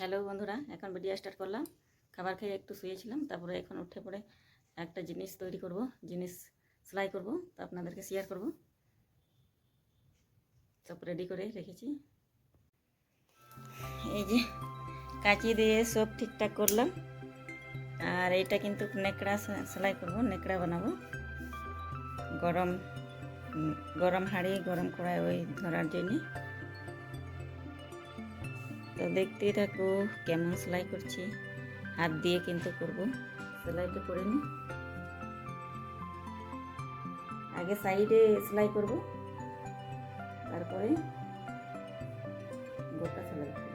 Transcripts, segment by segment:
Hello বন্ধুরা, এখন video start করলাম। খাবার খেয়ে একটু শুয়েছিলাম, তারপরে এখন উঠে পড়ে একটা জিনিস তৈরি করব, জিনিস সেলাই করব, তা আপনাদেরকে শেয়ার করব। সব রেডি করে রেখেছি। এই যে কাঁচি দিয়ে সব ঠিকঠাক করলাম, আর এটা কিন্তু নেকড়া সেলাই করব, নেকড়া বানাবো। গরম গরম হাঁড়ি, গরম কড়াই ওই ধরার জন্যে। তো দেখতেই থাকো কেমন সেলাই করছি। হাত দিয়ে কিন্তু করব। সেলাইটা করে নি। আগে সাইডে সেলাই করব। তারপরে গোটা সেলাই করব।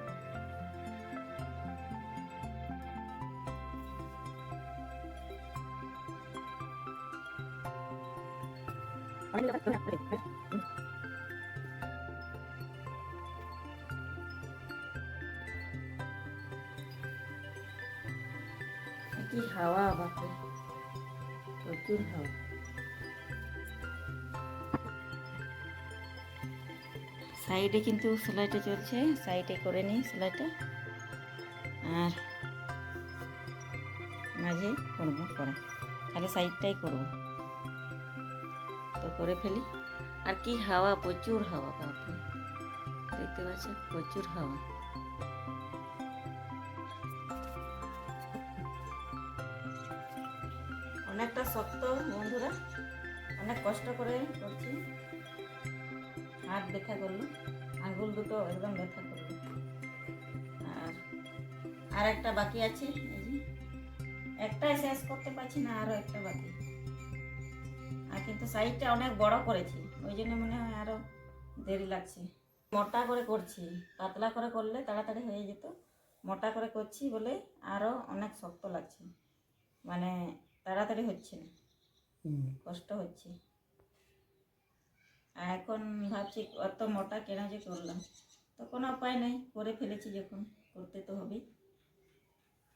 কি হাওয়া বাপরে প্রচুর হাওয়া সাইডে কিন্তু সেলাইটা চলছে। সাইডে করে নিই সেলাইটা। আর মাঝে করব পরে। খালি সাইডটাই করব। তো করে ফেলি। আর কি হাওয়া? প্রচুর হাওয়া বাপরে। দেখতে পাচ্ছেন? প্রচুর হাওয়া। অনেকটা শক্ত বন্ধুরা। অনেক কষ্ট করে করছি। হাত ব্যথা করল, আঙ্গুল দুটো একদম ব্যথা করল। আর আর একটা বাকি আছে একটাই শেষ করতে পারছি না আরও একটা বাকি। আর কিন্তু সাইজটা অনেক বড় করেছি, ওই জন্য মনে হয় আরও দেরি লাগছে। মোটা করে করছি, পাতলা করে করলে তাড়াতাড়ি হয়ে যেত। মোটা করে করছি বলে আরও অনেক শক্ত লাগছে। মানে তাড়াতাড়ি হচ্ছে না। কষ্ট হচ্ছে। আর এখন ভাবছি অত মোটা কেনা যে করলাম। তো কোনো উপায় নেই করে ফেলেছি যখন করতে তো হবেই।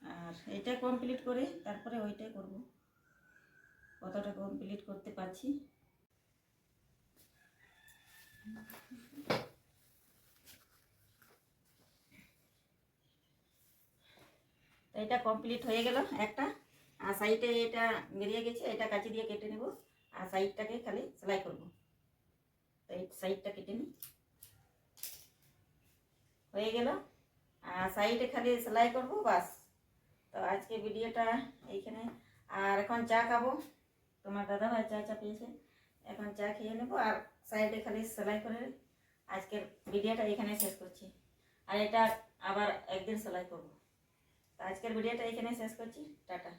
আর এটা কমপ্লিট করে তারপরে ওইটাই করব। কতটা কমপ্লিট করতে পারছি। তো এটা কমপ্লিট হয়ে গেল একটা। আর সাইডে এটা বেরিয়ে গেছে, এটা কাঁচি দিয়ে কেটে নেব। আর সাইডটাকে খালি সেলাই করব। তো এই সাইডটা কেটে নিই। হয়ে গেল। আর সাইডে খালি সেলাই করব, বাস। তো আজকে ভিডিওটা এইখানে। আর এখন চা খাব। তোমার দাদা ভাই চা চা পেয়েছে এখন চা খেয়ে নেব আর সাইডে খালি সেলাই করে আজকের ভিডিওটা এখানে শেষ করছি। আর এটা আবার একদিন সেলাই করব। তো আজকের ভিডিওটা এখানে শেষ করছি। টাটা।